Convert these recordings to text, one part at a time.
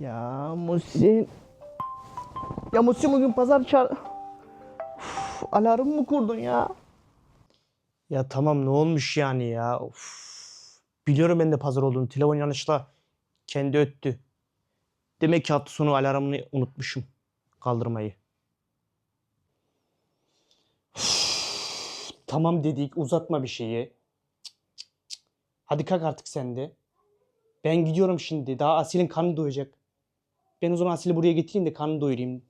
Ya Muhsin. Ya Muhsin bugün pazar. Uf, alarm mı kurdun ya? Ya tamam ne olmuş yani ya? Of. Biliyorum ben de pazar olduğunu. Telefon yanlışla kendi öttü. Demek ki hafta sonu alarmını unutmuşum. Kaldırmayı. Üf, tamam dedik uzatma bir şeyi. Hadi kalk artık sen de. Ben gidiyorum şimdi. Daha Asil'in karnı doyacak. Ben o zaman Asil'i buraya getireyim de karnını doyurayım.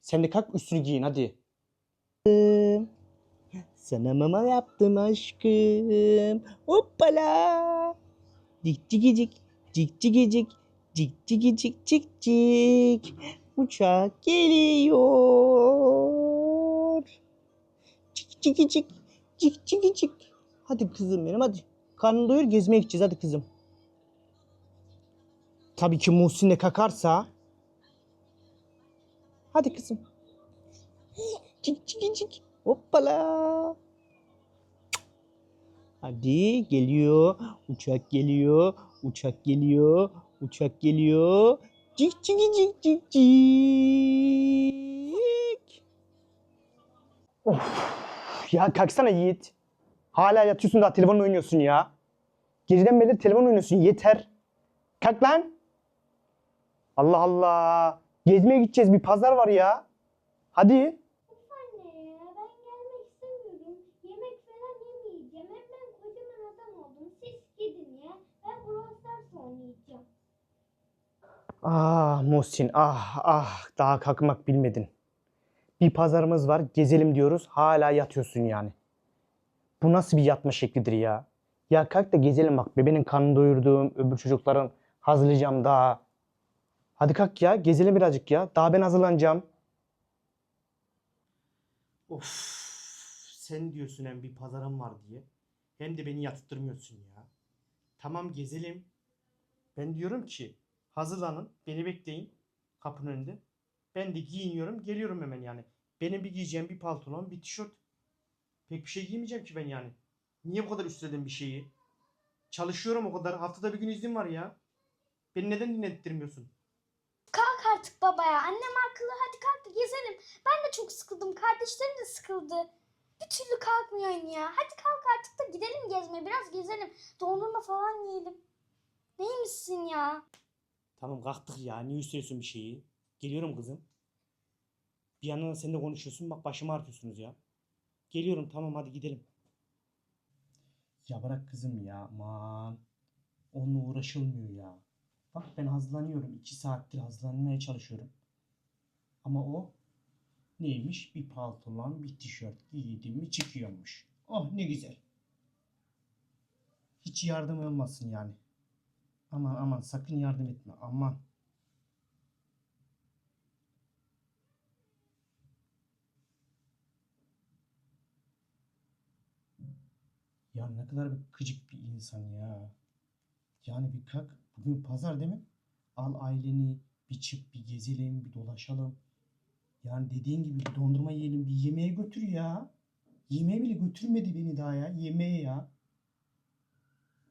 Sen de kalk üstünü giyin hadi. Sana mama yaptım aşkım. Hoppala. Cik cik cik. Cik cik cik. Cik cik cik cik cik. Uçak geliyor. Cik cik cik. Cik cik cik. Hadi kızım benim hadi. Karnını doyur gezmeye gideceğiz hadi kızım. Tabii ki Muhsin de kakarsa. Hadi kızım. Cik cik cik. Hoppala. Hadi geliyor. Uçak geliyor. Uçak geliyor. Uçak geliyor. Cik cik cik cik cik. Of. Ya kalksana Yiğit. Hala yatıyorsun daha telefon oynuyorsun ya. Geceden beri telefon oynuyorsun yeter. Kalk lan. Allah Allah. Gezmeye gideceğiz bir pazar var ya. Hadi. Anne ya ben gelmek istemiyorum. Yemek falan yemeyeceğim. Hem ben kocaman adam oldum. Siz gidin ya. Ben Brawl Stars oynayacağım. Ah Muhsin ah ah daha kalkmak bilmedin. Bir pazarımız var gezelim diyoruz hala yatıyorsun yani. Bu nasıl bir yatma şeklidir ya? Ya kalk da gezelim bak bebeğin karnını doyurdum öbür çocukların hazırlayacağım daha. Hadi kalk ya gezelim birazcık ya daha ben hazırlanacağım. Of sen diyorsun hem bir pazarım var diye. Hem de beni yattırmıyorsun ya. Tamam gezelim. Ben diyorum ki hazırlanın, beni bekleyin kapının önünde. Ben de giyiniyorum, geliyorum hemen yani. Benim bir giyeceğim bir pantolon, bir tişört. Pek bir şey giymeyeceğim ki ben yani. Niye bu kadar üstledim bir şeyi? Çalışıyorum o kadar. Haftada bir gün izin var ya. Beni neden dinlettirmiyorsun? Artık baba ya. Annem haklı. Hadi kalk gezelim. Ben de çok sıkıldım. Kardeşlerim de sıkıldı. Bir türlü kalkmıyorsun ya. Hadi kalk artık da gidelim gezmeye. Biraz gezelim. Dondurma falan yiyelim. Neymişsin ya? Tamam kalktık ya. Niye üsteliyorsun bir şeyi? Geliyorum kızım. Bir yandan sen de konuşuyorsun. Bak başımı ağrıtıyorsunuz ya. Geliyorum tamam hadi gidelim. Ya bırak kızım ya aman. Onunla uğraşılmıyor ya. Bak ben hazırlanıyorum. iki saattir hazırlanmaya çalışıyorum. Ama o neymiş? Bir pantolon, bir tişört giydim mi çıkıyormuş. Oh ne güzel. Hiç yardım olmasın yani. Aman aman sakın yardım etme aman. Ya ne kadar bir gıcık bir insan ya. Yani bir kalk bugün pazar değil mi? Al aileni bir çık bir gezelim bir dolaşalım. Yani dediğin gibi bir dondurma yiyelim bir yemeğe götür ya. Yemeğe bile götürmedi beni daha ya. Yemeğe ya.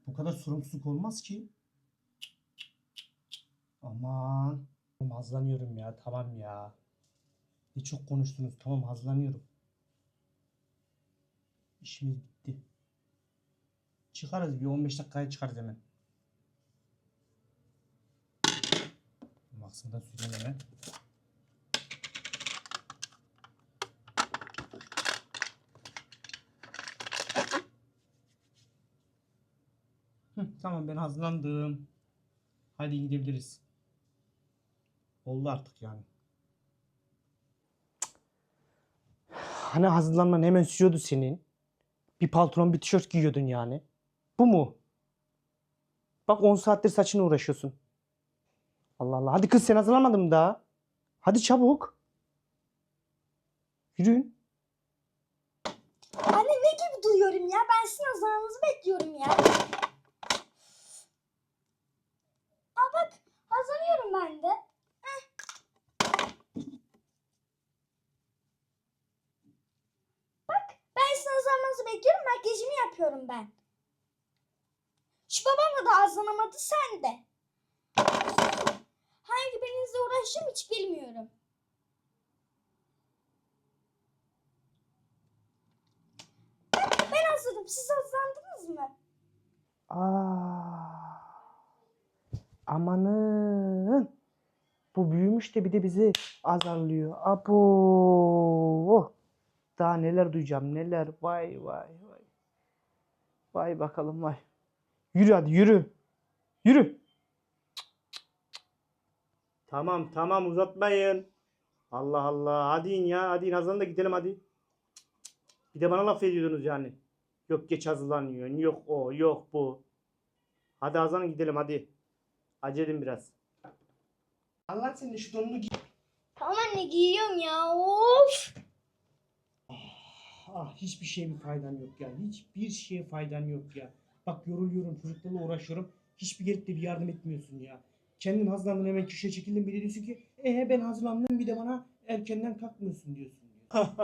Bu kadar sorumsuzluk olmaz ki. Aman. Tamam, Hazırlanıyorum ya tamam ya. Ne çok konuştunuz tamam hazırlanıyorum. İşimiz bitti. Çıkarız bir 15 dakikaya çıkarız hemen. Hemen. Hı, tamam ben hazırlandım. Hadi gidebiliriz. Oldu artık yani. Hani hazırlanman hemen sürüyordu senin. Bir palton bir tişört giyiyordun yani. Bu mu? Bak 10 saattir saçına uğraşıyorsun. Allah Allah. Hadi kız sen hazırlanmadın mı daha? Hadi çabuk. Yürüyün. Anne ne gibi duyuyorum ya? Ben sizin hazırlanmanızı bekliyorum ya. Aa bak hazırlıyorum ben de. Bak ben sizin hazırlanmanızı bekliyorum. Makyajımı yapıyorum ben. Şu babamla da azlanamadı sen de. Hangi birinizle uğraşacağım hiç bilmiyorum. Ben, ben hazırım. Siz hazırlandınız mı? Aa, amanın. Bu büyümüş de bir de bizi azarlıyor. Abo. Daha neler duyacağım neler. Vay vay vay. Vay bakalım vay. Yürü hadi yürü. Yürü. Tamam tamam uzatmayın. Allah Allah. Hadi in ya. Hadi in hazırlan da gidelim hadi. Bir de bana laf ediyordunuz yani. Yok geç hazırlanıyor. Yok o yok bu. Hadi hazırlanın gidelim hadi. Acele edin biraz. Allah senin şu donunu giy. Tamam anne giyiyorum ya. Of. Ah hiçbir şeye bir faydan yok ya. Hiçbir şeye faydan yok ya. Bak yoruluyorum çocuklarla uğraşıyorum. Hiçbir gelip de bir yardım etmiyorsun ya. Kendin hazırlandın hemen köşeye çekildin bir de diyorsun ki ee ben hazırlandım bir de bana erkenden kalkmıyorsun diyorsun.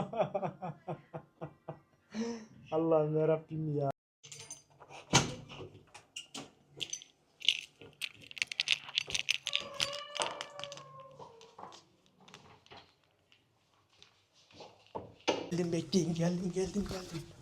Allah'ım yarabbim ya. Geldim bekleyin geldim geldim geldim.